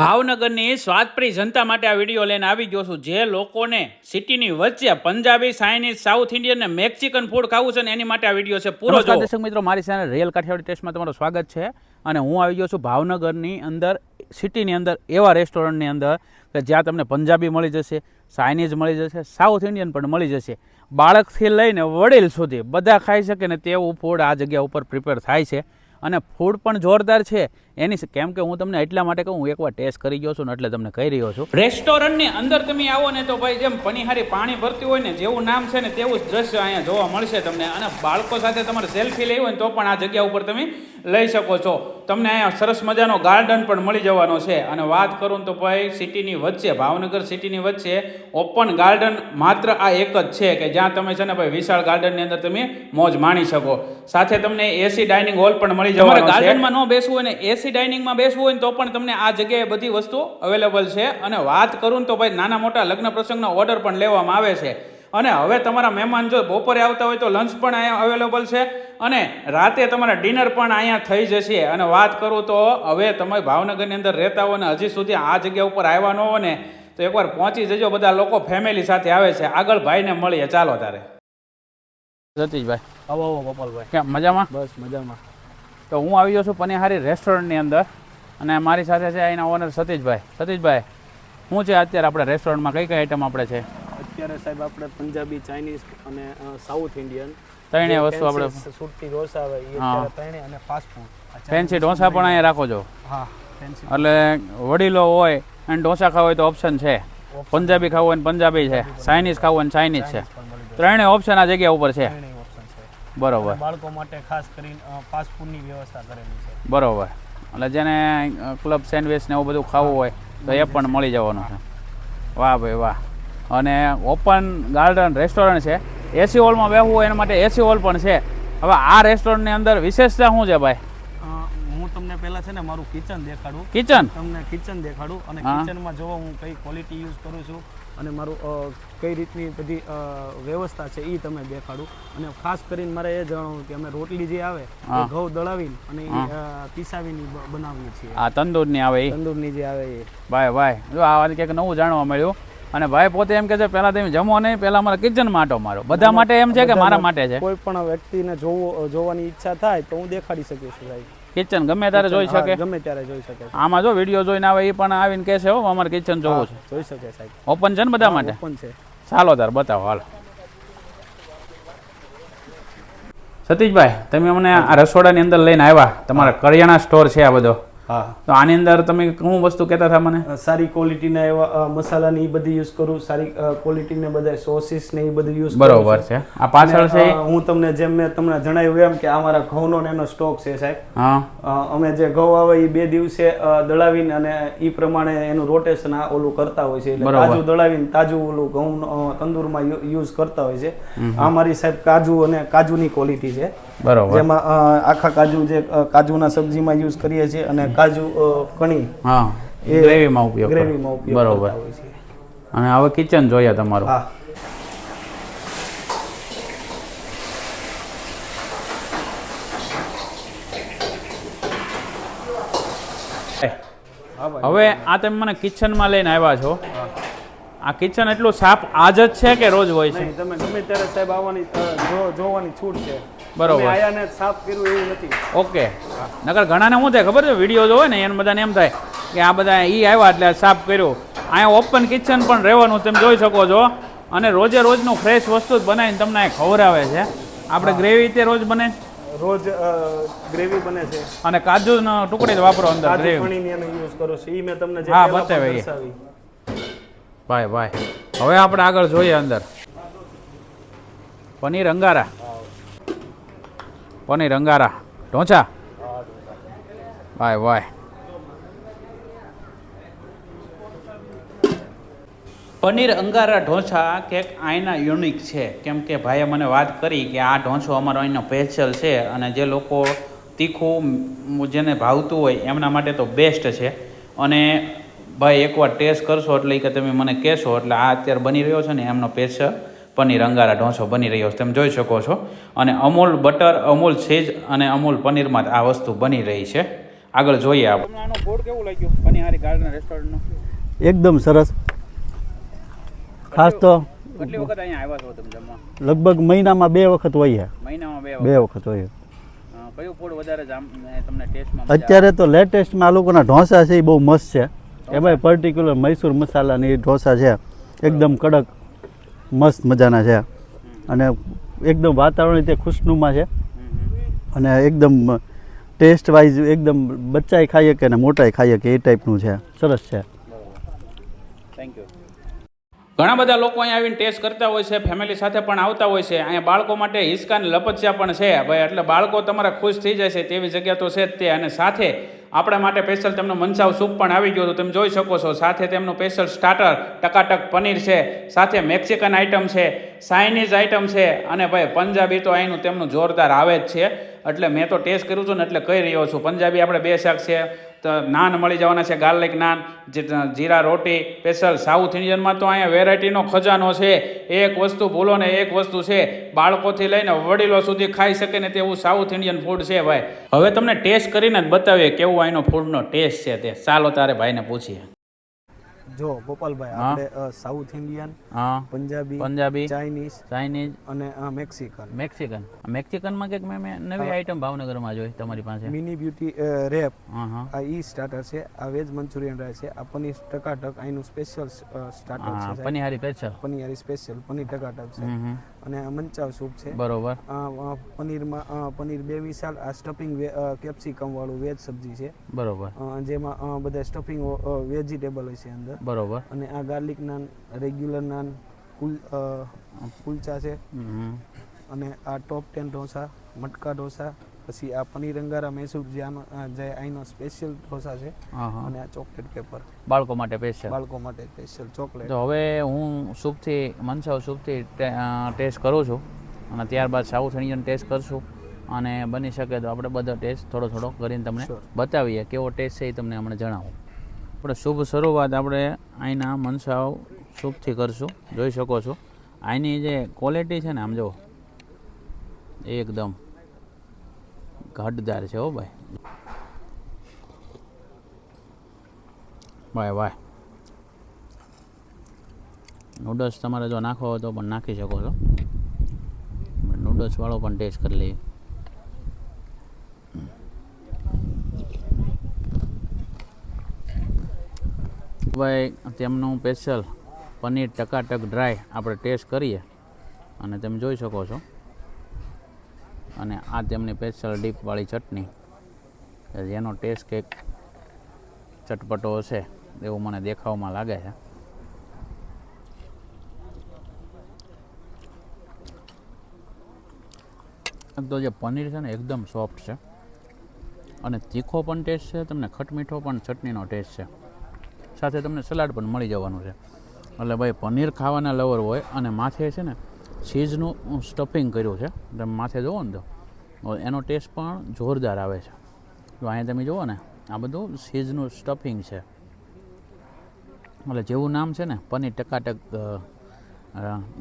ભાવનગરની સ્વાદપ્રિય જનતા માટે આ વીડિયો લઈને આવી ગયો છું. જે લોકોને સિટીની વચ્ચે પંજાબી ચાઇનીઝ સાઉથ ઇન્ડિયન ને મેક્સિકન ફૂડ ખાવું છે ને એની માટે આ વીડિયો છે. પૂરો દર્શક મિત્રો મારી ચેનલ રિયલ કાઠિયાવાડી ટેસ્ટમાં તમારું સ્વાગત છે અને હું આવી ગયો છું ભાવનગરની અંદર સિટીની અંદર એવા રેસ્ટોરન્ટની અંદર કે જ્યાં તમને પંજાબી મળી જશે ચાઇનીઝ મળી જશે સાઉથ ઇન્ડિયન પણ મળી જશે. બાળકથી લઈને વડીલ સુધી બધા ખાઈ શકે ને તેવું ફૂડ આ જગ્યા ઉપર પ્રિપેર થાય છે. અને ફૂડ પણ જોરદાર છે. એની કેમ કે હું તમને એટલા માટે કહું એકવાર ટેસ્ટ કરી ગયો છું ને એટલે તમને કહી રહ્યો છું. રેસ્ટોરન્ટની અંદર તમે આવો ને તો ભાઈ જેમ પનીહારી પાણી ભરતી હોય ને જેવું નામ છે ને તેવું જ દ્રશ્ય અહીંયા જોવા મળશે તમને. અને બાળકો સાથે તમારે સેલ્ફી લેવી હોય તો પણ આ જગ્યા ઉપર તમે લઈ શકો છો. તમને અહીંયા સરસ મજાનો ગાર્ડન પણ મળી જવાનો છે. અને વાત કરું તો ભાઈ સિટીની વચ્ચે, ભાવનગર સિટીની વચ્ચે ઓપન ગાર્ડન માત્ર આ એક જ છે કે જ્યાં તમે છે ને ભાઈ વિશાળ ગાર્ડનની અંદર તમે મોજ માણી શકો. સાથે તમને એસી ડાઇનિંગ હોલ પણ મળી જવાનો છે. ગાર્ડનમાં ન બેસવું હોય ને એસી ડાઇનિંગમાં બેસવું હોય ને તો પણ તમને આ જગ્યાએ બધી વસ્તુ અવેલેબલ છે. અને વાત કરું તો ભાઈ નાના મોટા લગ્ન પ્રસંગનો ઓર્ડર પણ લેવામાં આવે છે. અને હવે તમારા મહેમાન જો બપોરે આવતા હોય તો લંચ પણ અહીંયા અવેલેબલ છે. અને રાતે તમારા ડિનર પણ અહીંયા થઈ જશે. અને વાત કરું તો હવે તમે ભાવનગરની અંદર રહેતા હો ને હજી સુધી આ જગ્યા ઉપર આવ્યા ન હો ને તો એકવાર પહોંચી જજો. બધા લોકો ફેમિલી સાથે આવે છે. આગળ ભાઈને મળીએ. ચાલો તારે. સતીશભાઈ. આવો આવો ગોપાલભાઈ. કેમ મજામાં? બસ મજામાં. તો હું આવી ગયો છું પનિહારી રેસ્ટોરન્ટની અંદર અને મારી સાથે છે અહીંના ઓનર સતીશભાઈ. સતીશભાઈ શું છે અત્યારે આપણે રેસ્ટોરન્ટમાં કઈ કઈ આઈટમ આપણે છે? અત્યારે સાહેબ આપણે પંજાબી ચાઇનીઝ અને સાઉથ ઇન્ડિયન. ત્રણેય વસ્તુ આપણે સુરતી ઢોસા આવે એ હા. ત્રણેય અને ફાસ્ટ ફૂડ ફેન્સી ઢોસા પણ અહીંયા રાખો છો? હા એટલે વડીલો હોય અને ઢોસા ખાવા હોય તો ઓપ્શન છે. પંજાબી ખાવું હોય પંજાબી છે. ચાઇનીઝ ખાવું હોય ચાઇનીઝ છે. ત્રણેય ઓપ્શન આ જગ્યા ઉપર છે. બરોબર. બાળકો માટે ખાસ કરીને ફાસ્ટ ફૂડની વ્યવસ્થા કરેલી છે. બરોબર. એટલે જેને ક્લબ સેન્ડવિચ ને એવું બધું ખાવું હોય તો એ પણ મળી જવાનું છે. વાહ ભાઈ વાહ. અને ઓપન ગાર્ડન રેસ્ટોરન્ટ છે. એસી હોલમાં બેહવું હોય એના માટે એસી હોલ પણ છે. હવે આ રેસ્ટોરન્ટની અંદર વિશેષતા શું છે ભાઈ? હું તમને પહેલા છે ને મારું કિચન દેખાડું. કિચન તમને કિચન દેખાડું અને કિચનમાં જોવો હું કઈ ક્વોલિટી યુઝ કરું છું અને મારું કઈ રીતની બધી વ્યવસ્થા છે એ તમે દેખાડું. અને ખાસ કરીને મારે એ જણાવું કે અમે રોટલી જે આવે એ ઘઉં દળાવીને અને પીસાવીને બનાવીએ છીએ. આ તંદૂરની આવે એ તંદૂરની જે આવે એ. ભાઈ ભાઈ જો આ વાત કંઈક નવું જાણવા મળ્યું. અને ભાઈ પોતે એમ કે છે પહેલા તમે જમો નહીં પહેલાં મારા કિચન માટો મારો. બધા માટે એમ છે કે મારા માટે છે. કોઈ પણ વ્યક્તિને જોવો જોવાની ઈચ્છા થાય તો હું દેખાડી શકીશ ભાઈ. કિચન ગમે ત્યારે જોઈ શકે. ગમે ત્યારે જોઈ શકે. આમાં જો વીડિયો જોઈને આવે એ પણ આવીને કહેશે હો અમારે કિચન જોવું છે. જોઈ શકે સાહેબ. ઓપન છે ને બધા માટે? ઓપન છે. ચાલો તાર બતાવો હાલો. સતીશભાઈ તમે અમને આ રસોડાની અંદર લઈને આવ્યા. તમારા કરિયાણા સ્ટોર છે આ બધો. હા. તો આની અંદર તમે શું વસ્તુ કહેતા હતા મને? સારી ક્વોલિટીના એવા મસાલા મસાલાની એ બધી યુઝ કરું સારી ક્વોલિટીને બધા સોસીસ ને એ બધું યુઝ બરોબર છે. આ પાછળ છે હું તમને જેમ મેં તમને જણાવ્યું એમ કે અમારા મારા ઘઉંનો ને એનો સ્ટોક છે સાહેબ. અમે જે ઘઉં આવે એ બે દિવસે દળાવીને અને એ પ્રમાણે એનું રોટેશન આ ઓલું કરતા હોય છે. એટલે તાજું દળાવીને તાજું ઓલું ઘઉં તંદુરમાં યુઝ કરતા હોય છે. આ મારી સાહેબ કાજુ અને કાજુની ક્વોલિટી છે. બરોબર. જેમાં આખા કાજુ જે કાજુના સબ્જીમાં યુઝ કરીએ છીએ અને કાજુ કણી હા એ ગ્રેવીમાં ઉપયોગ ગ્રેવીમાં ઉપયોગ બરોબર. અને હવે કિચન જોઈએ તમારું. હા. હવે આ તમે મને કિચનમાં લઈને આવ્યા છો. આ કિચન એટલું સાફ આજ જ છે કે રોજ હોય છે? તમે ગમે ત્યારે સાહેબ આવવાની જોવાની છૂટ છે. બરોબર. આયાને સાફ કર્યું એવું નથી. ઓકે. નકર ઘણાને શું થાય ખબર છે? વીડિયો જોવે ને એને બધાને એમ થાય કે આ બધા ઈ આવ્યા એટલે સાફ કર્યું. અહીંયા ઓપન કિચન પણ રહેવાનું તમે જોઈ શકો છો. અને રોજે રોજનું ફ્રેશ વસ્તુ જ બનાવીને તમને અહીં ખવડાવે છે. આપણે ગ્રેવી તે રોજ બને? રોજ ગ્રેવી બને છે. અને કાજુનો ટુકડી જ વાપરો અંદર ગ્રેવી યુઝ કરો છો. એ મેં તમને જે હા, બતાવી. ભાઈ ભાઈ. હવે આપણે આગળ જોઈએ અંદર. પનીર અંગારા. પનીર અંગારા. ઢોંચા? બાય વાય પનીર અંગારા ઢોસા કેક આઈના યુનિક છે. કેમ કે ભાઈએ મને વાત કરી કે આ ઢોસો અમારો અહીંનો સ્પેશિયલ છે અને જે લોકો તીખું જેને ભાવતું હોય એમના માટે તો બેસ્ટ છે. અને ભાઈ એકવાર ટેસ્ટ કરશો એટલે કે તમે મને કહેશો એટલે આ અત્યારે બની રહ્યો છે ને એમનો સ્પેશિયલ પનીર અંગારા ઢોંસો બની રહ્યો છે. તમે જોઈ શકો છો. અને અમૂલ બટર અમૂલ છેજ અને અમૂલ પનીરમાં આ વસ્તુ બની રહી છે. આગળ જોઈએ આપણે બોર્ડ કેવું લાગ્યું? પનીહારી ગાર્ડન રેસ્ટોરન્ટનું એકદમ સરસ. ખાસ તો કેટલી વખત અહીંયા આવ્યા છો તમે જમવા? લગભગ મહિનામાં બે વખત હોય મહિનામાં બે બે વખત? હોય કયું ફૂડ વધારે તમને ટેસ્ટમાં અત્યારે તો લેટેસ્ટમાં આ લોકોના ઢોસા છે એ બહુ મસ્ત છે. એમાં પર્ટિક્યુલર મૈસૂર મસાલાની ઢોસા છે. એકદમ કડક. મસ્ત મજાના છે. અને એકદમ વાતાવરણ રીતે ખુશનુમા છે. અને એકદમ ટેસ્ટ વાઇઝ એકદમ બચ્ચાએ ખાઈ શકે અને મોટાએ ખાઈ શકે એ ટાઈપનું છે. સરસ છે. થેન્ક યુ ઘણા બધા લોકો અહીંયા આવીને ટેસ્ટ કરતા હોય છે ફેમિલી સાથે પણ આવતા હોય છે. અહીંયા બાળકો માટે હિસકા લપચ્યા પણ છે. ભાઈ એટલે બાળકો તમારા ખુશ થઈ જાય છે તેવી જગ્યા તો છે જ તે. અને સાથે આપણા માટે સ્પેશિયલ તેમનો મનસાવ સૂપ પણ આવી ગયો હતો. તમે જોઈ શકો છો, સાથે તેમનું સ્પેશિયલ સ્ટાર્ટર ટકાટક પનીર છે. સાથે મેક્સિકન આઇટમ છે ચાઇનીઝ આઇટમ છે. અને ભાઈ પંજાબી તો અહીંનું તેમનું જોરદાર આવે જ છે. એટલે મેં તો ટેસ્ટ કર્યું છું ને એટલે કહી રહ્યો છું. પંજાબી આપણે બે શાક છે. નાન મળી જવાના છે, garlic naan jeera roti, special south ઇન્ડિયનમાં તો અહીંયા વેરાયટીનો ખજાનો છે. એક વસ્તુ ભૂલો ને એક વસ્તુ છે. બાળકોથી લઈને વડીલો સુધી ખાઈ શકે ને તેવું સાઉથ ઇન્ડિયન ફૂડ છે ભાઈ. હવે તમને ટેસ્ટ કરીને જ બતાવીએ કેવું અહીંનો ફૂડનો ટેસ્ટ છે તે. ચાલો તારે ભાઈને પૂછીએ. જો ગોપાલભાઈ આપણે South Indian Punjabi Punjabi Chinese Chinese અને મેક્સિકન મેક્સિકન મેક્સિકનમાં કંઈક મેં નવી આઈટમ ભાવનગરમાં જોઈ તમારી પાસે. મિની બ્યુટી રેપ આ ઈ સ્ટાર્ટર છે આ વેજ મંચુરિયન રહે છે આ પનીર ટકાટક અહીંનું સ્પેશિયલ સ્ટાર્ટર છે. પનીહારી સ્પેશિયલ પનીર સ્પેશિયલ પનીર ટકાટક છે. અને આ મંચાવ સૂપ છે. બરોબર. આ પનીરમાં પનીર બે વિશાલ આ સ્ટફિંગ કેપ્સિકમ વાળું વેજ સબ્જી છે. બરોબર. જેમાં બધા સ્ટફિંગ વેજીટેબલ હોય છે અંદર. બરોબર. અને આ ગાર્લિક નાન રેગ્યુલર નાન કુલ કુલચા છે. અને આ ટોપ ટેન ઢોસા મટકા ઢોસા પછી આ પનીર અંગારા મૈસૂર જે આનો જે અહીંનો સ્પેશિયલ ઢોસા છે અને આ ચોકલેટ પેપર બાળકો માટે સ્પેશિયલ બાળકો માટે સ્પેશિયલ ચોકલેટ તો હવે હું સૂપથી મનસાવ સૂપથી ટેસ્ટ કરું છું અને ત્યારબાદ સાઉથ ઇન્ડિયન ટેસ્ટ કરશું અને બની શકે તો આપણે બધો ટેસ્ટ થોડો થોડો કરીને તમને બતાવીએ કેવો ટેસ્ટ છે એ તમને હમણાં જણાવો. આપણે શુભ શરૂઆત આપણે અહીંના મનસાવ સૂપથી કરશું જોઈ શકો છો. અહીંની જે ક્વોલિટી છે ને આમ જુઓ. એકદમ. ઘટદાર છે હો ભાઈ. ભાઈ ભાઈ. નૂડલ્સ તમારે જો નાખવો હોય તો પણ નાખી શકો છો. નૂડલ્સવાળો પણ ટેસ્ટ કરી લઈએ. ભાઈ, તેમનું સ્પેશિયલ પનીર ટકાટક ડ્રાય આપણે ટેસ્ટ કરીએ. અને તમે જોઈ શકો છો. અને આ તેમની સ્પેશિયલ ડીપવાળી ચટણી. જેનો ટેસ્ટ કંઈક ચટપટો હશે એવું મને દેખાવમાં લાગે છે. તો જે પનીર છે ને એકદમ સોફ્ટ છે. અને તીખો પણ ટેસ્ટ છે, તમને ખટમીઠો પણ ચટણીનો ટેસ્ટ છે. સાથે તમને સલાડ પણ મળી જવાનું છે. એટલે ભાઈ પનીર ખાવાના લવર હોય અને માથે છે ને ચીઝનું સ્ટફિંગ કર્યું છે. તમે માથે જુઓ ને તો. એનો ટેસ્ટ પણ જોરદાર આવે છે. તો અહીંયા તમે જુઓ ને, આ બધું ચીઝનું સ્ટફિંગ છે. એટલે જેવું નામ છે ને, પનીર ટકાટક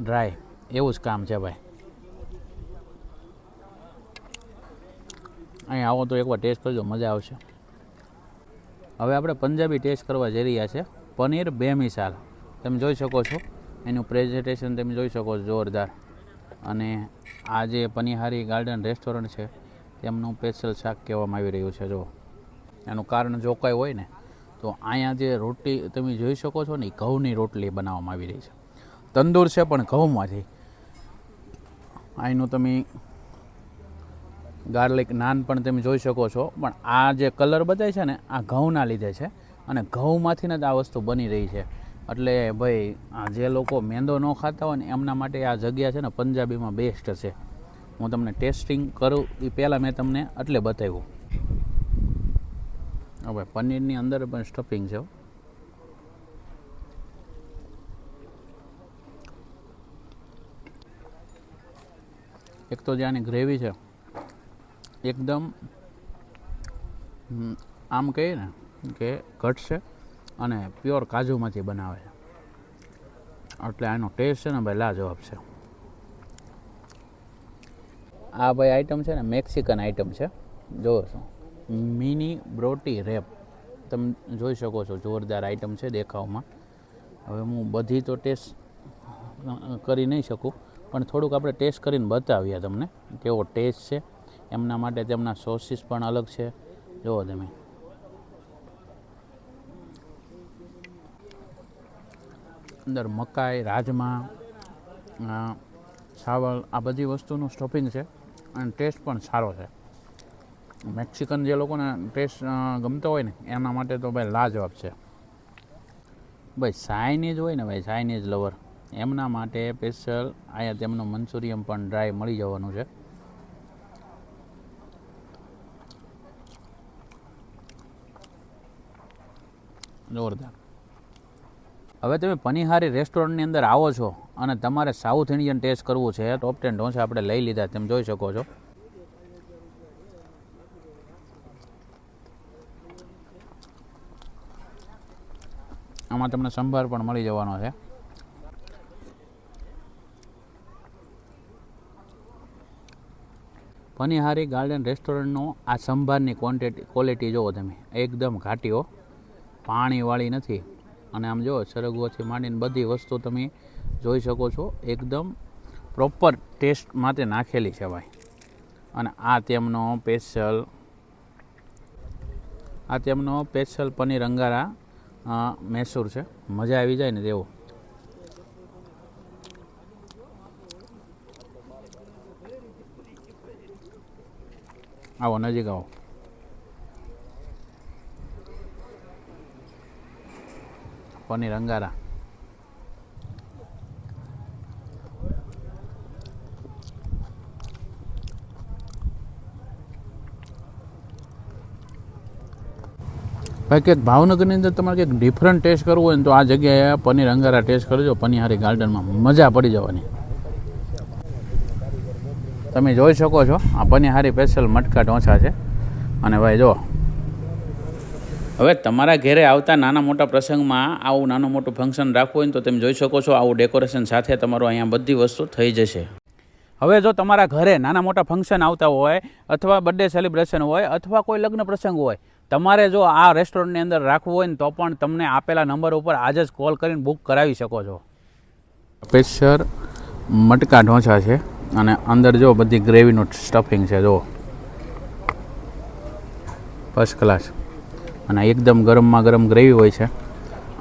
ડ્રાય, એવું જ કામ છે ભાઈ. અહીં આવો તો એકવાર ટેસ્ટ કરજો, મજા આવશે. હવે આપણે પંજાબી ટેસ્ટ કરવા જઈ રહ્યા છે. પનીર બે મિસાલ તમે જોઈ શકો છો. એનું પ્રેઝન્ટેશન તમે જોઈ શકો છો જોરદાર. અને આ જે પનિહારી ગાર્ડન રેસ્ટોરન્ટ છે, તેમનું સ્પેશિયલ શાક કહેવામાં આવી રહ્યું છે જો એનું કારણ જો કાંઈ હોય ને, તો અહીંયા જે રોટલી તમે જોઈ શકો છો ને ઘઉંની રોટલી બનાવવામાં આવી રહી છે. તંદૂર છે પણ ઘઉંમાંથી. અહીંનું તમે ગાર્લિક નાન પણ તમે જોઈ શકો છો, પણ આ જે કલર બતાવે છે ને, આ ઘઉંના લીધે છે, અને ઘઉંમાંથીને જ આ વસ્તુ બની રહી છે. એટલે ભાઈ જે લોકો મેંદો ન ખાતા હોય ને, એમના માટે આ જગ્યા છે ને પંજાબીમાં બેસ્ટ છે. હું તમને ટેસ્ટિંગ કરું, એ પહેલાં મેં તમને એટલે બતાવ્યું. હવે પનીરની અંદર પણ સ્ટફિંગ છે એક તો જે આની ગ્રેવી છે, એકદમ આમ કહીએ ને કે ઘટ છે અને પ્યોર કાજુમાંથી બનાવે એટલે આનો ટેસ્ટ છે ને ભાઈ લાજવાબ છે. આ ભાઈ આઈટમ છે ને મેક્સિકન આઈટમ છે. જોવો છો. મિની બ્રોટી રેપ તમે જોઈ શકો છો, જોરદાર આઈટમ છે દેખાવમાં. હવે હું બધી તો ટેસ્ટ કરી નહીં શકું, પણ થોડુંક આપણે ટેસ્ટ કરીને બતાવીએ તમને કેવો ટેસ્ટ છે. એમના માટે તેમના સોસીસ પણ અલગ છે. જુઓ તમે. અંદર મકાઈ, રાજમા ચાવલ આ બધી વસ્તુનું સ્ટફિંગ છે અને ટેસ્ટ પણ સારો છે. મેક્સિકન જે લોકોને ટેસ્ટ ગમતો હોય ને, એના માટે તો ભાઈ લાજવાબ છે. ભાઈ ચાઇનીઝ હોય ને ભાઈ ચાઇનીઝ લવર એમના માટે સ્પેશિયલ અહીંયા તેમનું મંચુરિયન પણ ડ્રાય મળી જવાનું છે. જોરદાર. હવે તમે પનિહારી રેસ્ટોરન્ટની અંદર આવો છો અને તમારે સાઉથ ઇન્ડિયન ટેસ્ટ કરવું છે ટોપ ટેન ઢોસા આપણે લઈ લીધા, તમે જોઈ શકો છો. આમાં તમને સંભાર પણ મળી જવાનો છે. પનિહારી ગાર્ડન રેસ્ટોરન્ટનો આ સંભારની ક્વોન્ટિટી ક્વોલિટી જુઓ તમે, એકદમ ઘાટીઓ પાણીવાળી નથી. અને આમ જુઓ સરગવોથી માંડીને બધી વસ્તુ તમે જોઈ શકો છો, એકદમ પ્રોપર ટેસ્ટ માટે નાખેલી છે ભાઈ. અને આ તેમનો સ્પેશિયલ આ તેમનો સ્પેશિયલ પનીર અંગારા મૈસૂર છે. મજા આવી જાય ને તેવો. આવો નજીક આવો. પનીર અંગારા ભાઈ કંઈક ભાવનગરની અંદર તમારે કંઈક ડિફરન્ટ ટેસ્ટ કરવું હોય ને તો આ જગ્યાએ પનીર અંગારા ટેસ્ટ કરજો. પનિહારી ગાર્ડનમાં મજા પડી જવાની. તમે જોઈ શકો છો, આ પનિહારી સ્પેશિયલ મટકા ઢોંસા છે. અને ભાઈ, જો હવે તમારા ઘરે આવતા નાના મોટા પ્રસંગમાં આવું નાનું મોટું ફંક્શન રાખવું હોય તો તમે જોઈ શકો છો આવું ડેકોરેશન સાથે તમારું અહીંયા બધી વસ્તુ થઈ જશે. હવે જો તમારા ઘરે નાના મોટા ફંક્શન આવતા હોય અથવા બર્થડે સેલિબ્રેશન હોય અથવા કોઈ લગ્ન પ્રસંગ હોય, તમારે જો આ રેસ્ટોરન્ટની અંદર રાખવું હોય ને તો પણ તમને આપેલા નંબર ઉપર આજે જ કોલ કરીને બુક કરાવી શકો છો. સ્પેશિયલ મટકા ઢોંચા છે અને અંદર જો બધી ગ્રેવીનું સ્ટફિંગ છે જો ફર્સ્ટ ક્લાસ અને એકદમ ગરમમાં ગરમ ગ્રેવી હોય છે.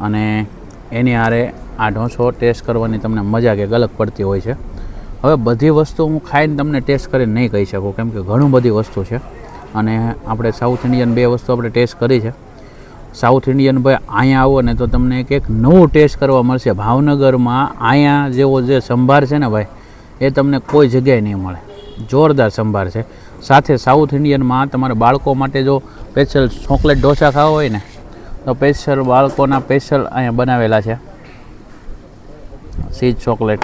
અને એની હારે આ ઢોંસો ટેસ્ટ કરવાની તમને મજા કંઈક અલગ પડતી હોય છે. હવે બધી વસ્તુ હું ખાઈને તમને ટેસ્ટ કરીને નહીં કહી શકું, કેમ કે ઘણું બધી વસ્તુ છે. અને આપણે સાઉથ ઇન્ડિયન બે વસ્તુ આપણે ટેસ્ટ કરી છે. સાઉથ ઇન્ડિયન ભાઈ, અહીંયા આવો ને તો તમને કંઈક નવું ટેસ્ટ કરવા મળશે. ભાવનગરમાં અહીંયા જેવો જે સંભાર છે ને ભાઈ, એ તમને કોઈ જગ્યાએ નહીં મળે. જોરદાર સંભાર છે. સાથે સાઉથ ઇન્ડિયનમાં તમારે બાળકો માટે જો સ્પેશિયલ ચોકલેટ ઢોસા ખાવા હોય ને, તો સ્પેશિયલ બાળકોના સ્પેશિયલ અહીંયા બનાવેલા છે. સીજ ચોકલેટ.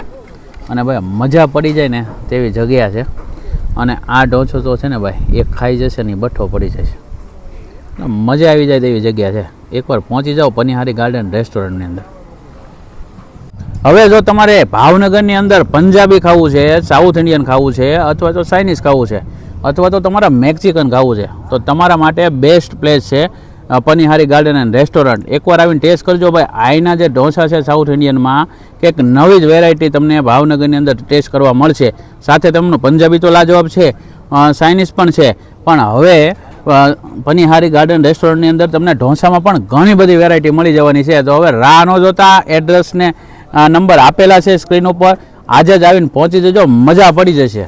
અને ભાઈ, મજા પડી જાય ને તેવી જગ્યા છે. અને આ ઢોસો તો છે ને ભાઈ એ ખાઈ જશે ને બઠ્ઠો પડી જશે. મજા આવી જાય તેવી જગ્યા છે. એકવાર પહોંચી જાઓ પનિહારી ગાર્ડન રેસ્ટોરન્ટની અંદર. હવે જો તમારે ભાવનગરની અંદર પંજાબી ખાવું છે, સાઉથ ઇન્ડિયન ખાવું છે, અથવા તો ચાઇનીઝ ખાવું છે અથવા તો તમારા મેક્સિકન ખાવું છે. તો તમારા માટે બેસ્ટ પ્લેસ છે પનિહારી ગાર્ડન એન્ડ રેસ્ટોરન્ટ એકવાર આવીને ટેસ્ટ કરજો ભાઈ. આઈના જે ઢોસા છે સાઉથ ઇન્ડિયનમાં કંઈક નવી જ વેરાયટી તમને ભાવનગરની અંદર ટેસ્ટ કરવા મળશે. સાથે તમને પંજાબી તો લાજવાબ છે ચાઇનીઝ પણ છે. પણ હવે પનિહારી ગાર્ડન રેસ્ટોરન્ટની અંદર તમને ઢોસામાં પણ ઘણી બધી વેરાયટી મળી જવાની છે. તો હવે રાહ ન જોતા એડ્રેસને નંબર આપેલા છે સ્ક્રીન ઉપર. આજે જ આવીને પહોંચી જજો, મજા પડી જશે.